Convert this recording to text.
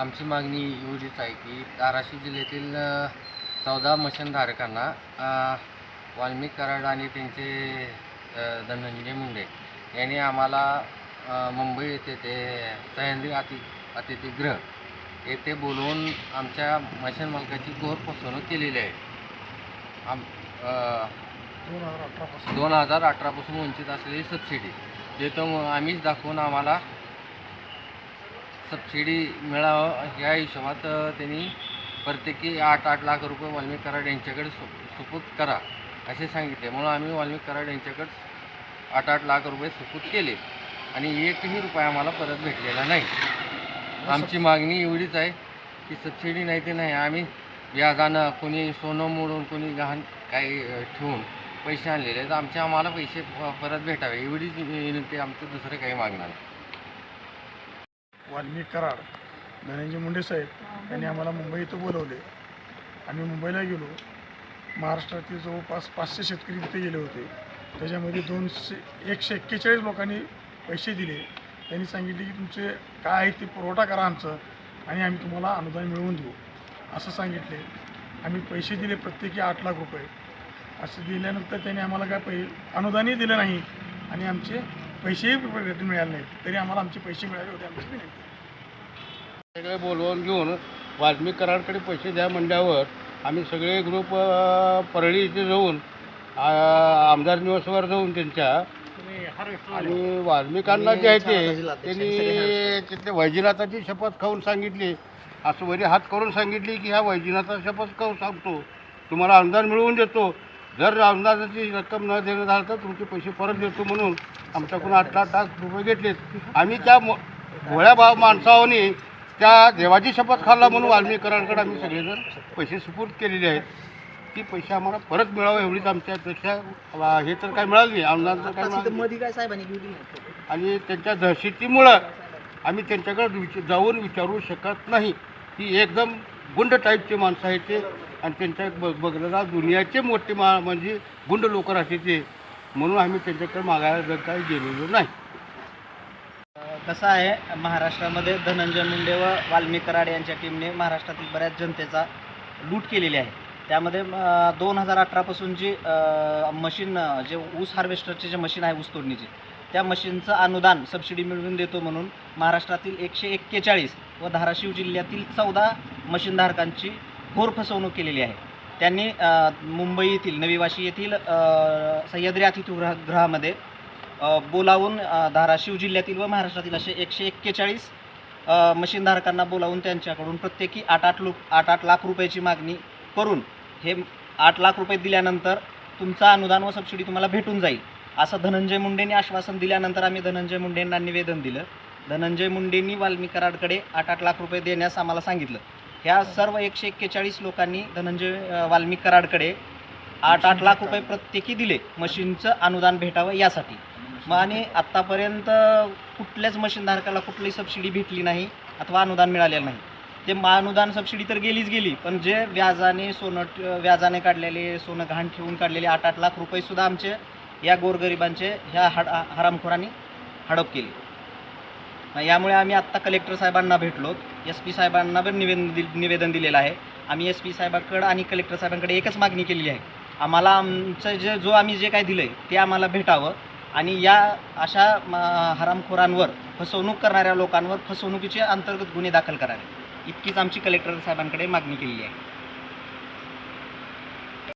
आमची मागणी एवढीच आहे की धाराशिव जिल्ह्यातील चौदा मशनधारकांना वाल्मिक कराड आणि त्यांचे धनंजय मुंडे यांनी आम्हाला मुंबई येथे ते सह्याद्री अति अतिथीगृह येथे बोलवून आमच्या मशीन मालकाची घोर फसवणूक केलेली आहे. आम दोन हजार अठरापासून दोन हजार अठरापासून वंचित असलेली सबसिडी ते मग आम्हीच दाखवून आम्हाला सबसिडी मिळावं या हिशोबात त्यांनी प्रत्येकी आठ आठ लाख रुपये वाल्मिक कराड यांच्याकडे सु सुपूत करा असे सांगितले. म्हणून आम्ही वाल्मिक कराड यांच्याकडे आठ आठ लाख रुपये सुपूत केले आणि एकही रुपया आम्हाला परत भेटलेला नाही. आमची मागणी एवढीच आहे की सबसिडी नाही ते नाही आम्ही व्याजानं कोणी सोनं मोडून कोणी गहाण काही ठेवून पैसे आणलेले आहेत आमचे आम्हाला पैसे परत भेटावे. एवढीच विनंती आमचं दुसरं काही मागणार नाही. वाल्मिक कराड धनंजय मुंडे साहेब यांनी आम्हाला मुंबई इथं बोलवले. आम्ही मुंबईला गेलो. महाराष्ट्रातील जवळपास पाचशे शेतकरी तिथे गेले होते. त्याच्यामध्ये दोनशे एकशे एक्केचाळीस लोकांनी पैसे दिले. त्यांनी सांगितले की तुमचे काय आहे ते पुरवठा करा आमचं आणि आम्ही तुम्हाला अनुदान मिळवून देऊ. असं सांगितले. आम्ही पैसे दिले प्रत्येकी आठ लाख रुपये. असं दिल्यानंतर त्यांनी आम्हाला काय पै अनुदानही दिलं नाही आणि आमचे पैसेही रिटर्न मिळाले नाहीत. तरी आम्हाला आमचे पैसे मिळाले होते आमची विनंती सगळे बोलवून घेऊन वाल्मिक कराडकडे पैसे द्या म्हणल्यावर आम्ही सगळे ग्रुप परळी इथे जाऊन आमदार निवासवर जाऊन त्यांच्या आणि वाल्मिकांना जे आहे ते त्यांनी तिथले वैजनाथाची शपथ खाऊन सांगितली. असं वरी हात करून सांगितली की ह्या वैजनाथाची शपथ खाऊन सांगतो. तुम्हाला अनुदान मिळवून देतो. जर अनुदानाची रक्कम न देणं झालं तर तुमचे पैसे परत देतो म्हणून आमच्याकडून आठ लाख लाख रुपये घेतलेत. आम्ही त्या भोळ्या भाव माणसावनी त्या देवाची शपथ खाल्ला म्हणून वाल्मिक कराडकडे आम्ही सगळेजण पैसे सुपूर्द केलेले आहेत. ती पैसे आम्हाला परत मिळावं एवढीच आमच्या अपेक्षा हे तर काय मिळालं नाही. अनुदान तर काय मिळालं आणि त्यांच्या दहशतीमुळं आम्ही त्यांच्याकडे विच जाऊन विचारू शकत नाही. ती एकदम गुंड टाईपचे माणसं आहेत ते. आणि त्यांच्या ब बघण्याला दुनियाचे मोठे मा म्हणजे गुंड लोक राहते ते. म्हणून आम्ही त्यांच्याकडे मागायला जर काही गेलेलो नाही. कसं आहे महाराष्ट्रामध्ये धनंजय मुंडे व वाल्मिक कराड यांच्या टीमने महाराष्ट्रातील बऱ्याच जनतेचा लूट केलेली आहे. त्यामध्ये दोन हजार अठरापासून जी मशीन जे ऊस हार्वेस्टरचे जे मशीन आहे ऊस तोडणीचे त्या मशीनचं अनुदान सबसिडी मिळवून देतो म्हणून महाराष्ट्रातील एकशे एक्केचाळीस व धाराशिव जिल्ह्यातील चौदा मशीनधारकांची घोर फसवणूक केलेली आहे. त्यांनी मुंबई येथील नवीवाशी येथील सह्याद्री अतिथीगृह गृहामध्ये बोलावून धाराशिव जिल्ह्यातील व महाराष्ट्रातील असे एकशे एक्केचाळीस मशीनधारकांना बोलावून त्यांच्याकडून प्रत्येकी आठ आठ लु आठ आठ लाख रुपयाची मागणी करून हे आठ लाख रुपये दिल्यानंतर तुमचा अनुदान व सबसिडी तुम्हाला भेटून जाईल असं धनंजय मुंडेंनी आश्वासन दिल्यानंतर आम्ही धनंजय मुंडेंना निवेदन दिलं. धनंजय मुंडेंनी वाल्मिक कराडकडे आठ आठ लाख रुपये देण्यास आम्हाला सांगितलं. ह्या सर्व एकशे एक्केचाळीस लोकांनी धनंजय वाल्मिक कराडकडे आठ आठ लाख रुपये प्रत्येकी दिले मशीनचं अनुदान भेटावं यासाठी. मग आणि आत्तापर्यंत कुठल्याच मशीनधारकाला कुठलीही सबसिडी भेटली नाही अथवा अनुदान मिळालेलं नाही. ते मा अनुदान सबसिडी तर गेलीच गेली पण जे व्याजाने सोनं ट- व्याजाने काढलेले सोनं घाण ठेवून काढलेले आठ आठ लाख रुपयेसुद्धा आमचे या गोरगरिबांचे ह्या हड हरामखोरांनी हडप केली. मग यामुळे आम्ही आत्ता कलेक्टर साहेबांना भेटलो. एस पी साहेबांना पण निवेदन दिल निवेदन दिलेलं आहे. आम्ही एस पी साहेबांकडं आणि कलेक्टर साहेबांकडे एकच मागणी केलेली आहे. आम्हाला आमचं जे जो आम्ही जे काय दिलं आहे ते आम्हाला भेटावं आणि या अशा हरामखोरांवर फसवणूक करणाऱ्या लोकांवर फसवणुकीचे अंतर्गत गुन्हे दाखल करावे. इतकीच आमची कलेक्टर साहेबांकडे मागणी केलेली आहे.